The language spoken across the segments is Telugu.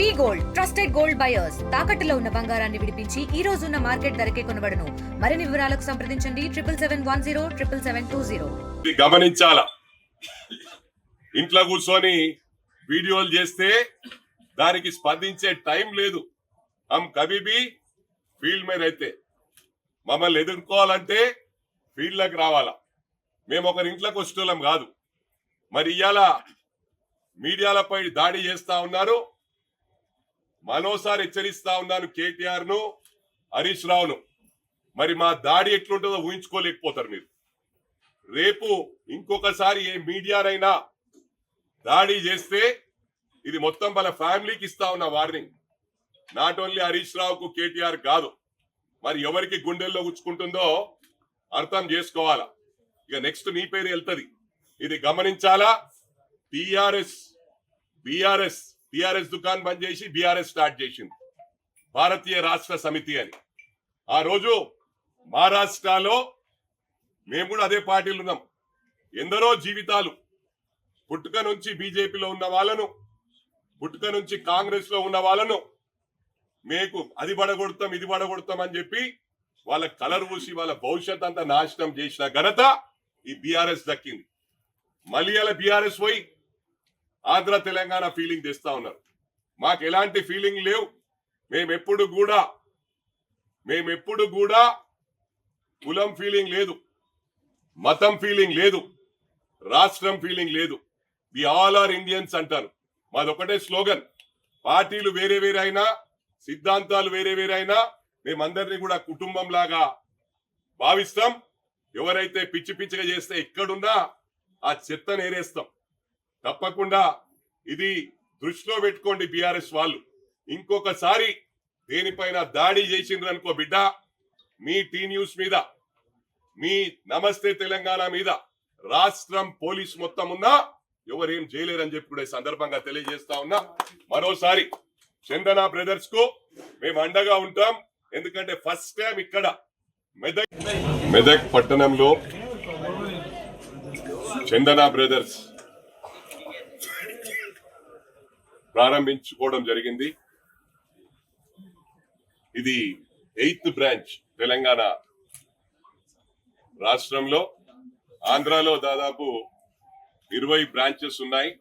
We gold trusted gold buyers. తాకట్టులో ఉన్న బంగారాన్ని విడిపించి ఈ రోజు ఉన్న మార్కెట్ ధరకే కొనబడను. మరిన్ని వివరాలకు సంప్రదించండి. Triple seven one zero triple seven two zero. ఇది గమనించాల? ఇంట్లో కూర్చొని వీడియోలు చేస్తే దానికి స్పందించే టైం లేదు. హమ్ కబీబీ ఫీల్డ్ మీద అయితే మమ్మల్ని ఎదుర్కోవాలంటే ఫీల్డ్లోకి రావాలా. మేము ఒకరి ఇంట్లోకి వచ్చేటోళ్ళం కాదు. మరి ఇవాళ మీడియాలపై దాడి చేస్తా ఉన్నారు. మరోసారి హెచ్చరిస్తా ఉన్నాను కేటీఆర్ను హరీష్ రావును. మరి మా దాడి ఎట్లుంటుందో ఊహించుకోలేకపోతారు మీరు. రేపు ఇంకొకసారి ఏ మీడియానైనా దాడి చేస్తే ఇది మొత్తం వాళ్ళ ఫ్యామిలీకి ఇస్తా ఉన్న వార్నింగ్. నాట్ ఓన్లీ హరీష్ రావుకు కేటీఆర్ కాదు. మరి ఎవరికి గుండెల్లో గుచ్చుకుంటుందో అర్థం చేసుకోవాలా? ఇక నెక్స్ట్ నీ పేరు వెళ్తుంది. ఇది గమనించాలా? టిఆర్ఎస్ బిఆర్ఎస్ టిఆర్ఎస్ దుకాన్ బంద్ చేసి బీఆర్ఎస్ స్టార్ట్ చేసింది. భారతీయ రాష్ట్ర సమితి అని. ఆ రోజు మహారాష్ట్రలో మేము కూడా అదే పార్టీలు ఉన్నాం. ఎందరో జీవితాలు. పుట్టుక నుంచి బీజేపీలో ఉన్న వాళ్ళను పుట్టుక నుంచి కాంగ్రెస్లో ఉన్న వాళ్ళను మీకు అది పడగొడతాం ఇది పడగొడతాం అని చెప్పి వాళ్ళ కలర్ పూసి వాళ్ళ భవిష్యత్ అంతా నాశనం చేసిన ఘనత ఈ బీఆర్ఎస్ దక్కింది. మళ్ళీ అలా బీఆర్ఎస్ పోయి ఆంధ్ర తెలంగాణ ఫీలింగ్ తెస్తా ఉన్నారు. మాకు ఎలాంటి ఫీలింగ్ లేవు. మేమెప్పుడు కూడా మేమెప్పుడు కూడా కులం ఫీలింగ్ లేదు. మతం ఫీలింగ్ లేదు. రాష్ట్రం ఫీలింగ్ లేదు. వి ఆల్ ఆర్ ఇండియన్స్ అంటారు. మాదొకటే స్లోగన్ పార్టీలు వేరే వేరే అయినా సిద్ధాంతాలు వేరే వేరే అయినా మేమందరినీ కూడా కుటుంబం లాగా భావిస్తాం. ఎవరైతే పిచ్చి పిచ్చిగా చేస్తే ఎక్కడున్నా ఆ చెత్త నేరేస్తాం తప్పకుండా ఇది దృష్టిలో పెట్టుకోండి బీఆర్ఎస్ వాళ్ళు. ఇంకొకసారి దేనిపైన దాడి చేసిండ్రు అనుకో బిడ్డ మీ టీ న్యూస్ మీద మీ నమస్తే తెలంగాణ మీద రాష్ట్రం పోలీస్ మొత్తం ఉన్నా ఎవరేం చేయలేరని చెప్పి కూడా సందర్భంగా తెలియజేస్తా ఉన్నా. మరోసారి చందన బ్రదర్స్కు మేము అండగా ఉంటాం. ఎందుకంటే ఫస్ట్ టైం ఇక్కడ మెదక్ మెదక్ పట్టణంలో చందన బ్రదర్స్ ప్రారంభించుకోవడం జరిగింది. ఇది ఎయిత్ బ్రాంచ్ తెలంగాణ రాష్ట్రంలో. ఆంధ్రాలో దాదాపు ఇరవై బ్రాంచెస్ ఉన్నాయి.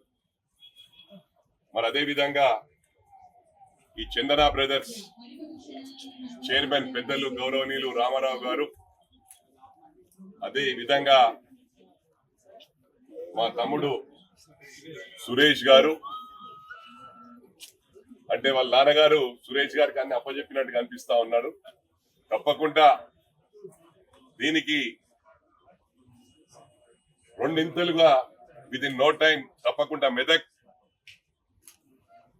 మరి అదే విధంగా ఈ చందన బ్రదర్స్ చైర్మన్ పెద్దలు గౌరవనీయులు రామారావు గారు అదే విధంగా మా తమ్ముడు సురేష్ గారు అంటే వాళ్ళ నాన్నగారు సురేష్ గారికి అన్ని అప్పచెప్పినట్టు కనిపిస్తా ఉన్నారు తప్పకుండా దీనికి రెండింతలుగా విత్ ఇన్ నో టైం తప్పకుండా మెదక్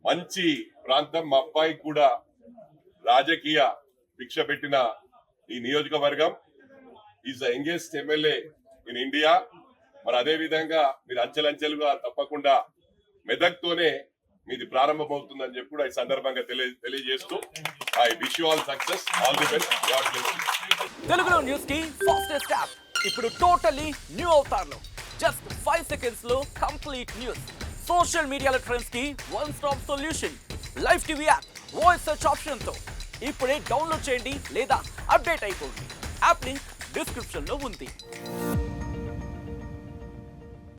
మంచి ప్రాంతం మా అబ్బాయి కూడా రాజకీయ భిక్ష పెట్టిన ఈ నియోజకవర్గం. Is the youngest MLA in India మరి అదే విధంగా మీరు అంచెలంచెలుగా తప్పకుండా మెదక్ తోనే మీది ప్రారంభమవుతుందని చెప్పి కూడా ఈ సందర్భంగా తెలియ తెలియజేస్తూ I wish you all success. All the best God bless తెలుగులో న్యూస్కి ఫాస్టెస్ట్ యాప్. ఇప్పుడు టోటలీ న్యూ అవుతారు జస్ట్ ఫైవ్ సెకండ్స్లో complete news. Social media ట్రెండ్స్కి one stop solution. Live TV app voice search ఆప్షన్తో. ఇప్పుడే డౌన్లోడ్ చేయండి లేదా అప్డేట్ అయిపోండి. యాప్ లింక్ డిస్క్రిప్షన్లో ఉంది.